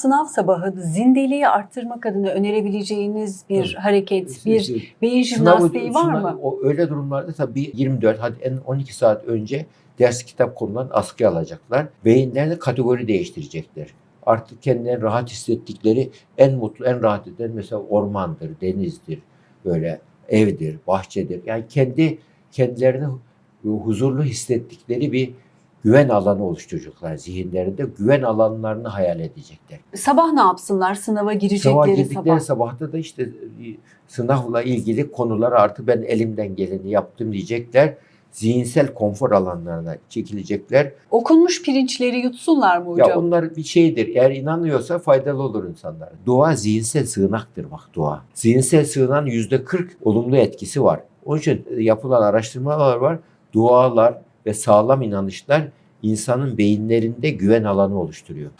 sınav sabahı zindeliği arttırmak adına önerebileceğiniz bir Evet. hareket, bir beyin jimnastiği var sınav- mı? O, öyle durumlarda tabii 24 hadi en 12 saat önce ders kitap konulan askıya alacaklar. Beyinlerini kategori değiştirecekler. Artık kendilerini rahat hissettikleri en mutlu, en rahat eden mesela ormandır, denizdir, böyle evdir, bahçedir. Yani kendi kendilerini huzurlu hissettikleri bir güven alanı oluşturacaklar zihinlerinde. Güven alanlarını hayal edecekler. Sabah ne yapsınlar sınava Sabah girecekleri girdikleri sabah? sabahta da işte e, sınavla ilgili konuları artık ben elimden geleni yaptım diyecekler. Zihinsel konfor alanlarına çekilecekler. Okunmuş pirinçleri yutsunlar mı hocam? Ya onlar bir şeydir. Eğer inanıyorsa faydalı olur insanlara. Dua zihinsel sığınaktır bak dua. Zihinsel sığınan yüzde 40 olumlu etkisi var. Onun için e, yapılan araştırmalar var. Dualar ve sağlam inanışlar insanın beyinlerinde güven alanı oluşturuyor.